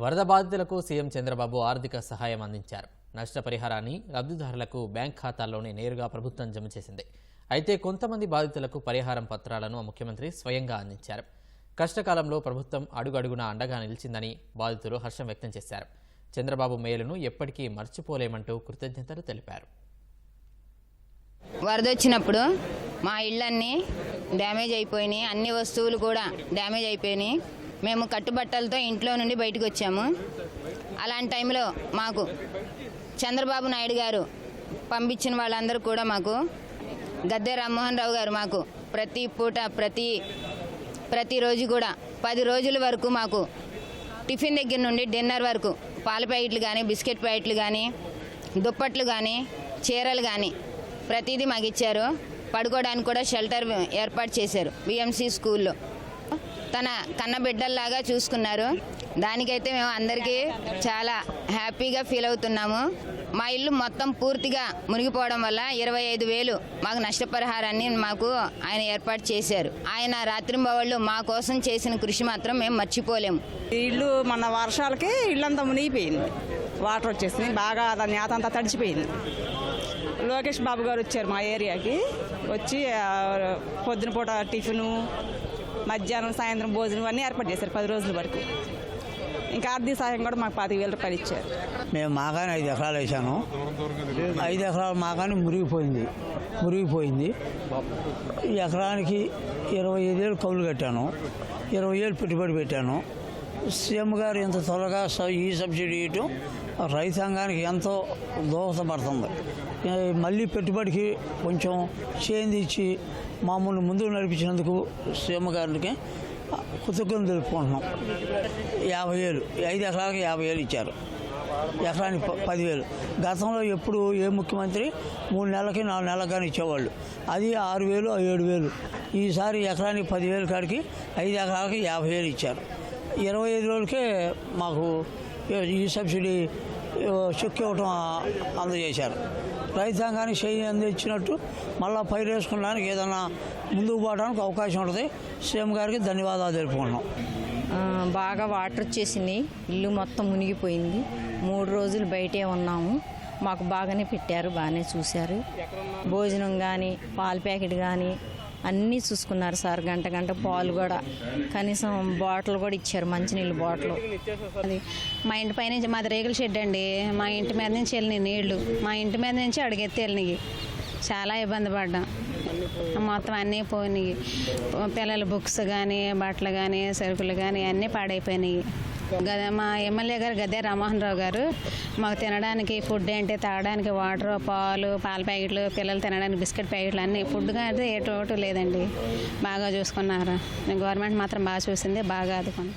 వరద బాధితులకు సీఎం చంద్రబాబు ఆర్థిక సహాయం అందించారు. నష్టపరిహారాన్ని లబ్ధిదారులకు బ్యాంక్ ఖాతాల్లోనే నేరుగా ప్రభుత్వం జమ చేసింది. అయితే కొంతమంది బాధితులకు పరిహారం పత్రాలను ముఖ్యమంత్రి స్వయంగా అందించారు. కష్టకాలంలో ప్రభుత్వం అడుగడుగునా అండగా నిలిచిందని బాధితులు హర్షం వ్యక్తం చేశారు. చంద్రబాబు మేలును ఎప్పటికీ మర్చిపోలేమంటూ కృతజ్ఞతలు తెలిపారు. వరద వచ్చినప్పుడు మా ఇళ్ళన్నీ డ్యామేజ్ అయిపోయినాయి. అన్ని వస్తువులు కూడా డ్యామేజ్ అయిపోయినాయి. మేము కట్టుబట్టలతో ఇంట్లో నుండి బయటకు వచ్చాము. అలాంటి టైంలో మాకు చంద్రబాబు నాయుడు గారు పంపించిన వాళ్ళందరూ కూడా మాకు గద్దె రామ్మోహన్ రావు గారు మాకు ప్రతి పూట ప్రతి ప్రతిరోజు కూడా పది రోజుల వరకు మాకు టిఫిన్ దగ్గర నుండి డిన్నర్ వరకు పాల ప్యాకెట్లు కానీ బిస్కెట్ ప్యాకెట్లు కానీ దుప్పట్లు కానీ చీరలు కానీ ప్రతిదీ మాకు ఇచ్చారు. పడుకోవడానికి కూడా షెల్టర్ ఏర్పాటు చేశారు. బిఎంసి స్కూల్లో. తన కన్న బిడ్డల్లాగా చూసుకున్నారు. దానికైతే మేము అందరికీ చాలా హ్యాపీగా ఫీల్ అవుతున్నాము. మా ఇల్లు మొత్తం పూర్తిగా మునిగిపోవడం వల్ల ఇరవై ఐదు వేలు మాకు నష్టపరిహారాన్ని మాకు ఆయన ఏర్పాటు చేశారు. ఆయన రాత్రింబవళ్ళు మా కోసం చేసిన కృషి మాత్రం మేము మర్చిపోలేము. ఇల్లు మన వర్షాలకి ఇల్లంతా మునిగిపోయింది. వాటర్ వచ్చేసింది బాగా దాని నేత అంతా తడిచిపోయింది. లోకేష్ బాబు గారు వచ్చారు మా ఏరియాకి. వచ్చి పొద్దున పూట టిఫిను మధ్యాహ్నం సాయంత్రం భోజనం అన్నీ ఏర్పాటు చేశారు పది రోజుల వరకు. ఇంకా ఆర్థిక సహాయం కూడా మాకు పాతిక వేల రూపాయలు ఇచ్చారు. మేము మాగానే ఐదు ఎకరాలు వేసాను ఐదు ఎకరాలు మాగానే మురిగిపోయింది. మురిగిపోయింది. ఎకరానికి ఇరవై ఐదు వేలు కౌలు కట్టాను. ఇరవై వేలు పెట్టుబడి పెట్టాను. సీఎం గారు ఇంత త్వరగా ఈ సబ్సిడీ ఇవ్వటం రైతాంగానికి ఎంతో దోహదపడుతుంది. మళ్ళీ పెట్టుబడికి కొంచెం చేంజ్ ఇచ్చి మామూలు ముందు నడిపించినందుకు సీఎం గారికి కృతజ్ఞతలు తెలుపుకుంటున్నాం. యాభై వేలు ఐదు ఎకరాలకు యాభై వేలు ఇచ్చారు. ఎకరానికి పదివేలు. గతంలో ఎప్పుడు ఏ ముఖ్యమంత్రి మూడు నెలలకి నాలుగు నెలలకు కానీ ఇచ్చేవాళ్ళు. అది ఆరు వేలు ఏడు వేలు. ఈసారి ఎకరానికి పదివేలు కాడికి ఐదు ఎకరాలకి యాభై వేలు ఇచ్చారు. ఇరవై ఐదు రోజులకే మాకు ఈ సబ్సిడీ చెక్ ఇవ్వటం అందజేశారు. రైతాంగానికి చేయి అందించినట్టు మళ్ళీ పైరు వేసుకోవడానికి ఏదైనా ముందుకు పోవడానికి అవకాశం ఉంటుంది. సీఎం గారికి ధన్యవాదాలు తెలుపుకుంటున్నాం. బాగా వాటర్ వచ్చేసినాయి ఇల్లు మొత్తం మునిగిపోయింది. మూడు రోజులు బయటే ఉన్నాము. మాకు బాగానే పెట్టారు బాగానే చూశారు. భోజనం కానీ పాల ప్యాకెట్ కానీ అన్నీ చూసుకున్నారు సార్ గంట గంట పాలు కూడా. కనీసం బాటిల్ కూడా ఇచ్చారు మంచినీళ్ళు బాటిల్. అది మా ఇంటి పైన మాది రేకుల షెడ్ అండి. మా ఇంటి మీద నుంచి వెళ్ళినాయి నీళ్ళు. మా ఇంటి మీద నుంచి అడిగెత్తి వెళ్ళినాయి చాలా ఇబ్బంది పడ్డాం. మొత్తం అన్నీ పోయినాయి. పిల్లల బుక్స్ కానీ బట్టలు కానీ సరుకులు కానీ అన్నీ పాడైపోయినాయి. గద మా ఎమ్మెల్యే గారు గదే రామోహన్ రావు గారు మాకు తినడానికి ఫుడ్ ఏంటి తాగడానికి వాటర్ పాలు పాల ప్యాకెట్లు పిల్లలు తినడానికి బిస్కెట్ ప్యాకెట్లు అన్నీ ఫుడ్ అయితే ఏ టోటు లేదండి. బాగా చూసుకున్నారు. గవర్నమెంట్ మాత్రం బాగా చూసింది బాగా ఆదుకుంది.